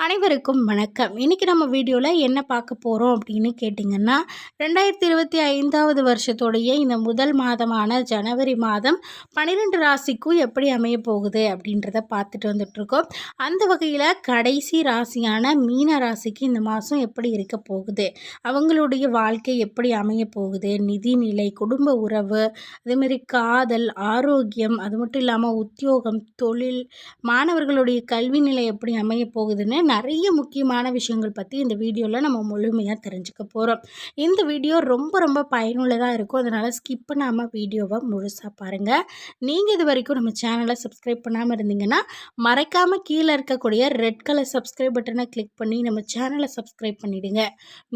அனைவருக்கும் வணக்கம். இன்றைக்கி நம்ம வீடியோவில் என்ன பார்க்க போகிறோம் அப்படின்னு கேட்டிங்கன்னா ரெண்டாயிரத்தி இருபத்தி ஐந்தாவது வருஷத்துடைய இந்த முதல் மாதமான ஜனவரி மாதம் பன்னிரெண்டு ராசிக்கும் எப்படி அமைய போகுது அப்படின்றத பார்த்துட்டு வந்துட்ருக்கோம் அந்த வகையில் கடைசி ராசியான மீன ராசிக்கு இந்த மாதம் எப்படி இருக்க போகுது? அவங்களுடைய வாழ்க்கை எப்படி அமைய போகுது? நிதிநிலை குடும்ப உறவு அதேமாரி காதல் ஆரோக்கியம் அது மட்டும் இல்லாமல் உத்தியோகம் தொழில் மாணவர்களுடைய கல்வி நிலை எப்படி அமைய போகுதுன்னு நிறைய முக்கியமான விஷயங்கள் பற்றி இந்த வீடியோவில் நம்ம முழுமையாக தெரிஞ்சுக்க போகிறோம் இந்த வீடியோ ரொம்ப ரொம்ப பயனுள்ளதாக இருக்கும். அதனால் ஸ்கிப் பண்ணாமல் வீடியோவை முழுசாக பாருங்கள் நீங்கள் இது வரைக்கும் நம்ம சேனலை சப்ஸ்கிரைப் பண்ணாமல் இருந்தீங்கன்னா மறைக்காமல் கீழே இருக்கக்கூடிய ரெட் கலர் சப்ஸ்கிரைப் பட்டனை கிளிக் பண்ணி நம்ம சேனலை சப்ஸ்கிரைப் பண்ணிவிடுங்க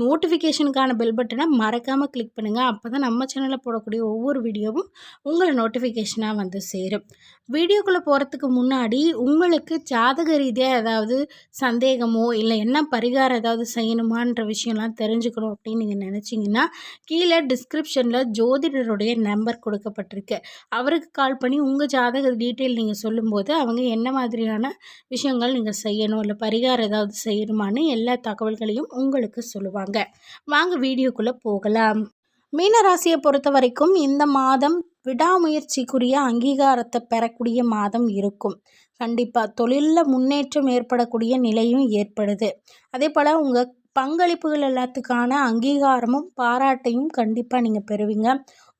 நோட்டிஃபிகேஷனுக்கான பெல் பட்டனை மறக்காமல் கிளிக் பண்ணுங்கள் அப்போ தான் நம்ம சேனலில் போடக்கூடிய ஒவ்வொரு வீடியோவும் உங்களை நோட்டிஃபிகேஷனாக வந்து சேரும். வீடியோக்குள்ளே போகிறதுக்கு முன்னாடி உங்களுக்கு ஜாதக ரீதியாக ஏதாவது சந்தேகமோ சந்தேகமோ இல்லை என்ன பரிகாரம் ஏதாவது செய்யணுமான்ற விஷயம்லாம் தெரிஞ்சுக்கணும் அப்படின்னு நீங்கள் நினச்சிங்கன்னா கீழே டிஸ்கிரிப்ஷனில் ஜோதிடருடைய நம்பர் கொடுக்கப்பட்டிருக்கு. அவருக்கு கால் பண்ணி உங்கள் ஜாதக டீட்டெயில் நீங்கள் சொல்லும்போது அவங்க என்ன மாதிரியான விஷயங்கள் நீங்கள் செய்யணும் இல்லை பரிகாரம் ஏதாவது செய்யணுமான்னு எல்லா தகவல்களையும் உங்களுக்கு சொல்லுவாங்க. வாங்க வீடியோக்குள்ளே போகலாம். மீனராசியை பொறுத்த வரைக்கும் இந்த மாதம் விடாமுயற்சிக்குரிய அங்கீகாரத்தை பெறக்கூடிய மாதம் இருக்கும். கண்டிப்பாக தொழிலில் முன்னேற்றம் ஏற்படக்கூடிய நிலையும் ஏற்படுது. அதே போல் உங்கள் பங்களிப்புகள் எல்லாத்துக்கான அங்கீகாரமும் பாராட்டையும் கண்டிப்பாக நீங்கள் பெறுவீங்க.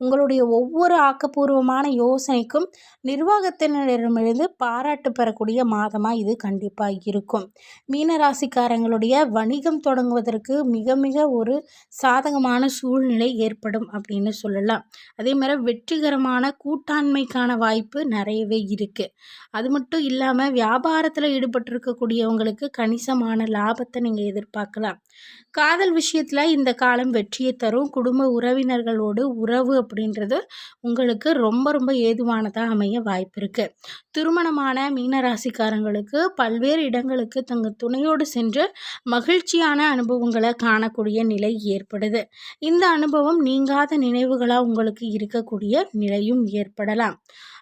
உங்களுடைய ஒவ்வொரு ஆக்கப்பூர்வமான யோசனைக்கும் நிர்வாகத்தினரிடமிருந்து பாராட்டு பெறக்கூடிய மாதமாக இது கண்டிப்பாக இருக்கும். மீனராசிக்காரங்களுடைய வணிகம் தொடங்குவதற்கு மிக மிக ஒரு சாதகமான சூழ்நிலை ஏற்படும் அப்படின்னு சொல்லலாம். அதே மாதிரி வெற்றிகரமான கூட்டாண்மைக்கான வாய்ப்பு நிறையவே இருக்குது அது மட்டும் இல்லாமல் வியாபாரத்தில் ஈடுபட்டிருக்கக்கூடியவங்களுக்கு கணிசமான லாபத்தை நீங்கள் எதிர்பார்க்கலாம். காதல் விஷயத்தில் இந்த காலம் வெற்றியை தரும். குடும்ப உறவினர்களோடு உறவு அப்படின்றது உங்களுக்கு ரொம்ப ரொம்ப ஏதுவானதாக அமைய வாய்ப்பு இருக்குது திருமணமான மீனராசிக்காரங்களுக்கு பல்வேறு இடங்களுக்கு தங்கள் துணையோடு சென்று மகிழ்ச்சியான அனுபவங்களை காணக்கூடிய நிலை ஏற்படுது. இந்த அனுபவம் நீங்காத நினைவுகளாக உங்களுக்கு இருக்கக்கூடிய நிலையும் ஏற்படலாம்.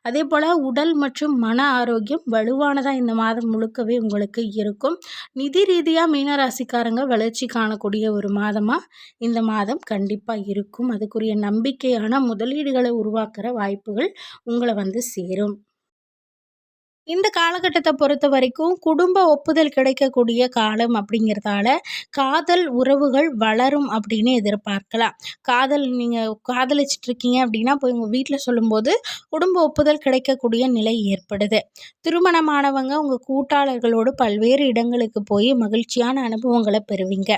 அதே போல் உடல் மற்றும் மன ஆரோக்கியம் வலுவானதாக இந்த மாதம் முழுக்கவே உங்களுக்கு இருக்கும். நிதி ரீதியாக மீனராசிக்காரங்க வளர்ச்சி காணக்கூடிய ஒரு மாதமாக இந்த மாதம் கண்டிப்பாக இருக்கும். அதுக்குரிய நம்பிக்கையான முதலீடுகளை உருவாக்குற வாய்ப்புகள் உங்களை வந்து சேரும். இந்த காலகட்டத்தை பொறுத்த வரைக்கும் குடும்ப ஒப்புதல் கிடைக்கக்கூடிய காலம் அப்படிங்கிறதால காதல் உறவுகள் வளரும் அப்படின்னு எதிர்பார்க்கலாம். காதல் நீங்கள் காதலிச்சிட்ருக்கீங்க அப்படின்னா போய் உங்கள் வீட்டில் சொல்லும்போது குடும்ப ஒப்புதல் கிடைக்கக்கூடிய நிலை ஏற்படுது. திருமணமானவங்க உங்கள் கூட்டாளர்களோடு பல்வேறு இடங்களுக்கு போய் மகிழ்ச்சியான அனுபவங்களை பெறுவீங்க.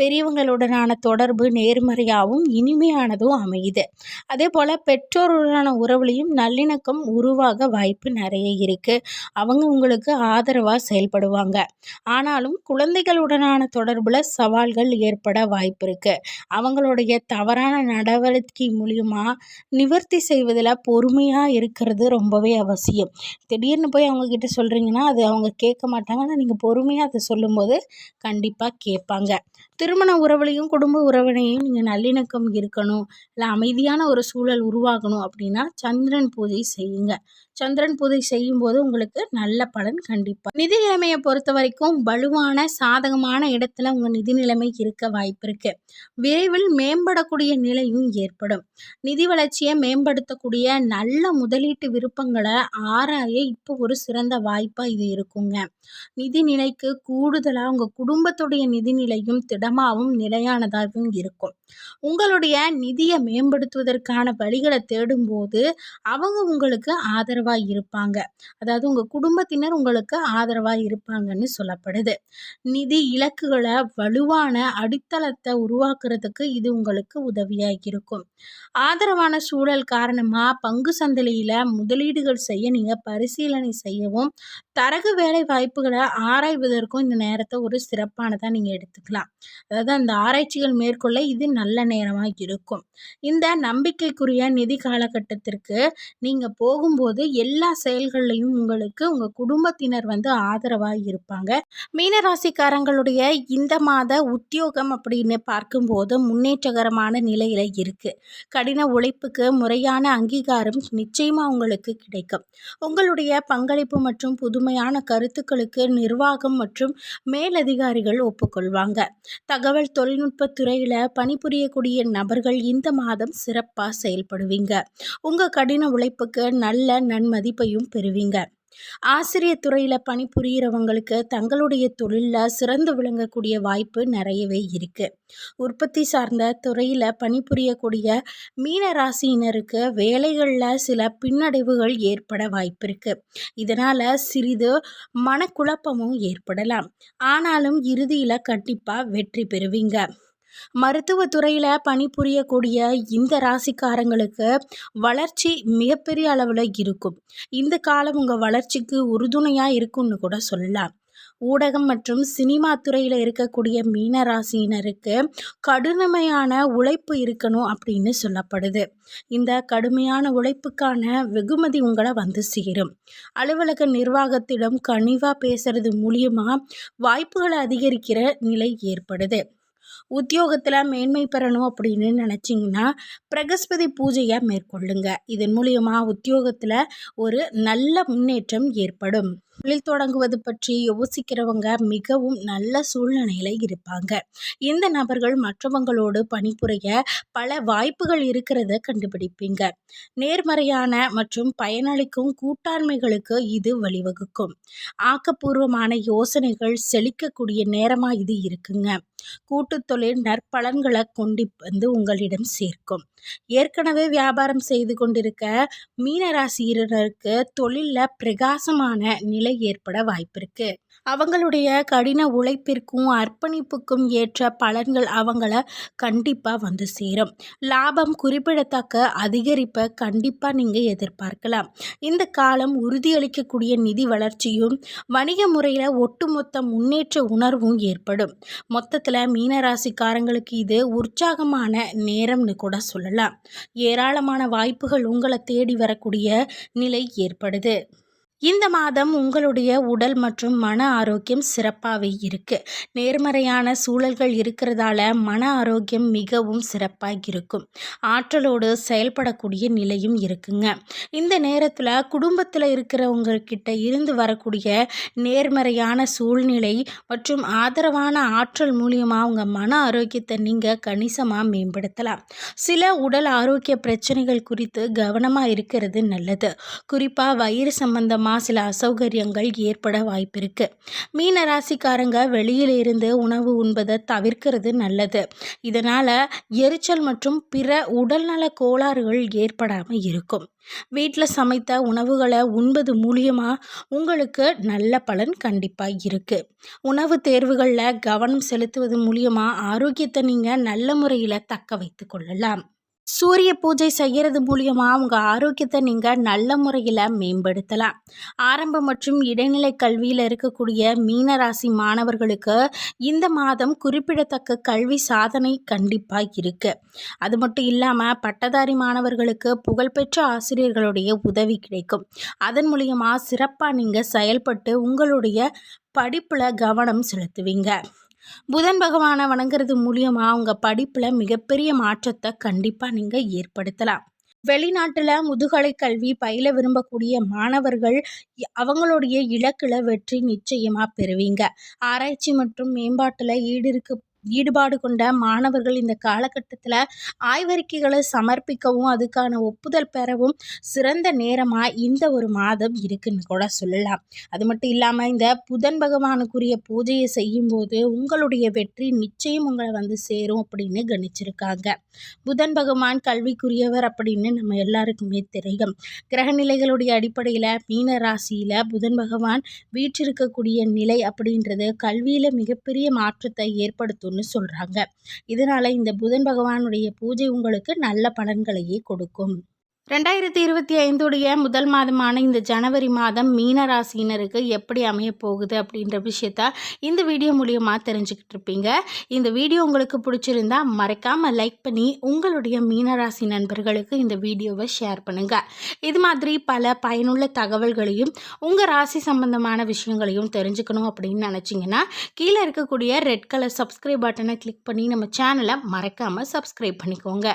பெரியவங்களுடனான தொடர்பு நேர்மறையாகவும் இனிமையானதும் அமையுது. அதே போல் பெற்றோருடனான உறவுலையும் நல்லிணக்கம் உருவாக வாய்ப்பு நிறைய இருக்குது அவங்க உங்களுக்கு ஆதரவாக செயல்படுவாங்க. ஆனாலும் குழந்தைகளுடனான தொடர்பில் சவால்கள் ஏற்பட வாய்ப்பு இருக்குது அவங்களுடைய தவறான நடவடிக்கை மூலியமாக நிவர்த்தி செய்வதில் பொறுமையாக இருக்கிறது ரொம்பவே அவசியம். திடீர்னு போய் அவங்கக்கிட்ட சொல்கிறீங்கன்னா அது அவங்க கேட்க மாட்டாங்க. ஆனால் நீங்கள் பொறுமையாக அதை சொல்லும்போது கண்டிப்பாக கேட்பாங்க. திருமண உறவுலையும் குடும்ப உறவினையும் நீங்கள் நல்லிணக்கம் இருக்கணும். இல்லை அமைதியான ஒரு சூழல் உருவாகணும் அப்படின்னா சந்திரன் பூஜை செய்யுங்க. சந்திரன் பூஜை செய்யும்போது உங்களுக்கு நல்ல பலன் கண்டிப்பாக நிதி நிலைமையை பொறுத்த வரைக்கும் வலுவான சாதகமான இடத்துல உங்கள் நிதி நிலைமை இருக்க வாய்ப்பு இருக்கு. விரைவில் மேம்படக்கூடிய நிலையும் ஏற்படும். நிதி வளர்ச்சியை மேம்படுத்தக்கூடிய நல்ல முதலீட்டு விருப்பங்களை ஆராய இப்போ ஒரு சிறந்த வாய்ப்பாக இது இருக்குங்க. நிதி நிலைக்கு கூடுதலாக உங்கள் குடும்பத்துடைய நிதிநிலையும் திடமாகவும் நிலையானதாகவும் இருக்கும். உங்களுடைய நிதியை மேம்படுத்துவதற்கான வழிகளை தேடும்போது அவங்க உங்களுக்கு ஆதரவாக இருப்பாங்க. அதாவது உங்கள் குடும்பத்தினர் உங்களுக்கு ஆதரவாக இருப்பாங்கன்னு சொல்லப்படுது. நிதி இலக்குகளை வலுவான அடித்தளத்தை உருவாக்குறதுக்கு இது உங்களுக்கு உதவியாக இருக்கும். ஆதரவான சூழல் காரணமாக பங்கு சந்தையில் முதலீடுகள் செய்ய நீங்கள் பரிசீலனை செய்யவும் தரகு வேலை வாய்ப்புகளை ஆராய்வதற்கும் இந்த நேரத்தை ஒரு சிறப்பானதாக நீங்கள் எடுத்துக்கலாம். அதாவது அந்த ஆராய்ச்சிகள் மேற்கொள்ள இது நல்ல நேரமாக இருக்கும். இந்த நம்பிக்கைக்குரிய நிதி காலகட்டத்திற்கு நீங்கள் போகும்போது எல்லா செயல்கள்லையும் உங்களுக்கு உங்கள் குடும்பத்தினர் வந்து ஆதரவாக இருப்பாங்க. மீனராசிக்காரங்களுடைய இந்த மாத உத்தியோகம் அப்படின்னு பார்க்கும்போது முன்னேற்றகரமான நிலையில் இருக்குது கடின உழைப்புக்கு முறையான அங்கீகாரம் நிச்சயமாக உங்களுக்கு கிடைக்கும். உங்களுடைய பங்களிப்பு மற்றும் புதுமையான கருத்துக்களுக்கு நிர்வாகம் மற்றும் மேலதிகாரிகள் ஒப்புக்கொள்வாங்க. தகவல் தொழில்நுட்ப துறையில் பணி பணிபுரியக்கூடிய நபர்கள் இந்த மாதம் சிறப்பாக செயல்படுவீங்க. உங்கள் கடின உழைப்புக்கு நல்ல நன்மதிப்பையும் பெறுவீங்க. ஆசிரியர் துறையில் பணிபுரிகிறவங்களுக்கு தங்களுடைய தொழிலில் சிறந்து விளங்கக்கூடிய வாய்ப்பு நிறையவே இருக்குது உற்பத்தி சார்ந்த துறையில் பணிபுரியக்கூடிய மீன ராசியினருக்கு வேலைகளில் சில பின்னடைவுகள் ஏற்பட வாய்ப்பு இருக்குது இதனால் சிறிது மனக்குழப்பமும் ஏற்படலாம். ஆனாலும் இறுதியில் கண்டிப்பாக வெற்றி பெறுவீங்க. மருத்துவத்துறையில் பணிபுரியக்கூடிய இந்த ராசிக்காரங்களுக்கு வளர்ச்சி மிகப்பெரிய அளவில் இருக்கும். இந்த காலம் உங்கள் வளர்ச்சிக்கு உறுதுணையாக இருக்கும்னு கூட சொல்லலாம். ஊடகம் மற்றும் சினிமா துறையில் இருக்கக்கூடிய மீன ராசியினருக்கு கடுமையான உழைப்பு இருக்கணும் அப்படின்னு சொல்லப்படுது. இந்த கடுமையான உழைப்புக்கான வெகுமதி உங்களை வந்து சேரும். அலுவலக நிர்வாகத்திடம் கனிவாக பேசுறது மூலியமாக வாய்ப்புகளை அதிகரிக்கிற நிலை ஏற்படுது. உத்தியோகத்தில் மேன்மை பெறணும் அப்படின்னு நினச்சிங்கன்னா பிரகஸ்பதி பூஜையை மேற்கொள்ளுங்க. இதன் மூலியமாக உத்தியோகத்தில் ஒரு நல்ல முன்னேற்றம் ஏற்படும். தொழில் தொடங்குவது பற்றி யோசிக்கிறவங்க மிகவும் நல்ல சூழ்நிலையில் இருப்பாங்க. இந்த நபர்கள் மற்றவங்களோடு பணிபுரிய பல வாய்ப்புகள் இருக்கிறத கண்டுபிடிப்பீங்க. நேர்மறையான மற்றும் பயனளிக்கும் கூட்டாண்மைகளுக்கு இது வழிவகுக்கும். ஆக்கப்பூர்வமான யோசனைகள் செழிக்கக்கூடிய நேரமாக இது இருக்குங்க. கூட்டு தொழில் நற்பலன்களை கொண்டு வந்து உங்களிடம் சேர்க்கும். ஏற்கனவே வியாபாரம் செய்து கொண்டிருக்க மீனராசியினருக்கு தொழிலில் பிரகாசமான நிலை ஏற்பட வாய்ப்பிருக்கு. அவங்களுடைய கடின உழைப்பிற்கும் அர்ப்பணிப்புக்கும் ஏற்ற பலன்கள் அவங்கள கண்டிப்பாக வந்து சேரும். லாபம் குறிப்பிடத்தக்க அதிகரிப்பை கண்டிப்பாக நீங்கள் எதிர்பார்க்கலாம். இந்த காலம் உறுதியளிக்கக்கூடிய நிதி வளர்ச்சியும் வணிக முறையில் ஒட்டுமொத்த முன்னேற்ற உணர்வும் ஏற்படும். மொத்தத்தில் மீனராசிக்காரங்களுக்கு இது உற்சாகமான நேரம்னு கூட சொல்லலாம். ஏராளமான வாய்ப்புகள் உங்களை தேடி வரக்கூடிய நிலை ஏற்படுது. இந்த மாதம் உங்களுடைய உடல் மற்றும் மன ஆரோக்கியம் சிறப்பாகவே இருக்குது நேர்மறையான சூழல்கள் இருக்கிறதால மன ஆரோக்கியம் மிகவும் சிறப்பாக இருக்கும் ஆற்றலோடு செயல்படக்கூடிய நிலையும் இருக்குங்க. இந்த நேரத்தில் குடும்பத்தில் இருக்கிறவங்கக்கிட்ட இருந்து வரக்கூடிய நேர்மறையான சூழ்நிலை மற்றும் ஆதரவான ஆற்றல் மூலியமாக உங்கள் மன ஆரோக்கியத்தை நீங்கள் கணிசமாக மேம்படுத்தலாம். சில உடல் ஆரோக்கிய பிரச்சனைகள் குறித்து கவனமாக இருக்கிறது நல்லது. குறிப்பாக வயிறு சம்பந்தமாக சில அசௌகரியங்கள் ஏற்பட வாய்ப்பிருக்கு. மீன ராசிக்காரங்க வெளியில் இருந்து உணவு உண்பதை தவிர்க்கிறது நல்லது. இதனால் எரிச்சல் மற்றும் பிற உடல்நல கோளாறுகள் ஏற்படாமல் இருக்கும். வீட்டில் சமைத்த உணவுகளை உண்பது மூலியமாக உங்களுக்கு நல்ல பலன் கண்டிப்பாக இருக்குது உணவு தேர்வுகளில் கவனம் செலுத்துவது மூலியமாக ஆரோக்கியத்தை நீங்கள் நல்ல முறையில் தக்க வைத்து கொள்ளலாம். சூரிய பூஜை செய்கிறது மூலியமாக உங்கள் ஆரோக்கியத்தை நீங்கள் நல்ல முறையில் மேம்படுத்தலாம். ஆரம்ப மற்றும் இடைநிலை கல்வியில் இருக்கக்கூடிய மீனராசி மாணவர்களுக்கு இந்த மாதம் குறிப்பிடத்தக்க கல்வி சாதனை கண்டிப்பாக இருக்குது அது மட்டும் இல்லாமல் பட்டதாரி மாணவர்களுக்கு புகழ்பெற்ற ஆசிரியர்களுடைய உதவி கிடைக்கும். அதன் மூலியமாக சிறப்பாக நீங்கள் செயல்பட்டு உங்களுடைய படிப்பில் கவனம் செலுத்துவீங்க. புதன் பகவானை வணங்குறது மூலியமாக அவங்க படிப்பில் மிகப்பெரிய மாற்றத்தை கண்டிப்பாக நீங்கள் ஏற்படுத்தலாம். வெளிநாட்டில் முதுகலை கல்வி பயில விரும்பக்கூடிய மாணவர்கள் அவங்களுடைய இலக்கில் வெற்றி நிச்சயமாக பெறுவீங்க. ஆராய்ச்சி மற்றும் மேம்பாட்டில் ஈடிருக்கு ஈடுபாடு கொண்ட மாணவர்கள் இந்த காலகட்டத்தில் ஆய்வறிக்கைகளை சமர்ப்பிக்கவும் அதுக்கான ஒப்புதல் பெறவும் சிறந்த நேரமாக இந்த ஒரு மாதம் இருக்குன்னு கூட சொல்லலாம். அது மட்டும் இல்லாமல் இந்த புதன் பகவானுக்குரிய பூஜையை செய்யும்போது உங்களுடைய வெற்றி நிச்சயம் உங்களை வந்து சேரும் அப்படின்னு கணிச்சிருக்காங்க. புதன் பகவான் கல்விக்குரியவர் அப்படின்னு நம்ம எல்லாருக்குமே தெரியும். கிரகநிலைகளுடைய அடிப்படையில் மீன ராசியில் புதன் பகவான் வீற்றிருக்கக்கூடிய நிலை அப்படின்றது கல்வியில் மிகப்பெரிய மாற்றத்தை ஏற்படுத்தும் இருக்கும்னு சொல்கிறாங்க இதனால் இந்த புதன் பகவானுடைய பூஜை உங்களுக்கு நல்ல பலன்களையே கொடுக்கும். ரெண்டாயிரத்தி இருபத்தி ஐந்துடைய முதல் மாதமான இந்த ஜனவரி மாதம் மீன ராசியினருக்கு எப்படி அமைய போகுது அப்படின்ற விஷயத்த இந்த வீடியோ மூலியமாக தெரிஞ்சுக்கிட்டு இருப்பீங்க. இந்த வீடியோ உங்களுக்கு பிடிச்சிருந்தா மறக்காமல் லைக் பண்ணி உங்களுடைய மீனராசி நண்பர்களுக்கு இந்த வீடியோவை ஷேர் பண்ணுங்கள் இது மாதிரி பல பயனுள்ள தகவல்களையும் உங்கள் ராசி சம்பந்தமான விஷயங்களையும் தெரிஞ்சுக்கணும் அப்படின்னு நினச்சிங்கன்னா கீழே இருக்கக்கூடிய ரெட் கலர் சப்ஸ்கிரைப் பட்டனை கிளிக் பண்ணி நம்ம சேனலை மறக்காமல் சப்ஸ்கிரைப் பண்ணிக்கோங்க.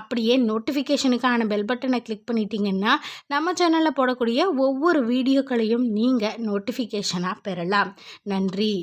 அப்படியே நோட்டிஃபிகேஷனுக்கான பெல் பட்டனை கிளிக் பண்ணிட்டீங்கன்னா நம்ம சேனலில் போடக்கூடிய ஒவ்வொரு வீடியோக்களையும் நீங்கள் நோட்டிஃபிகேஷனாக பெறலாம். நன்றி.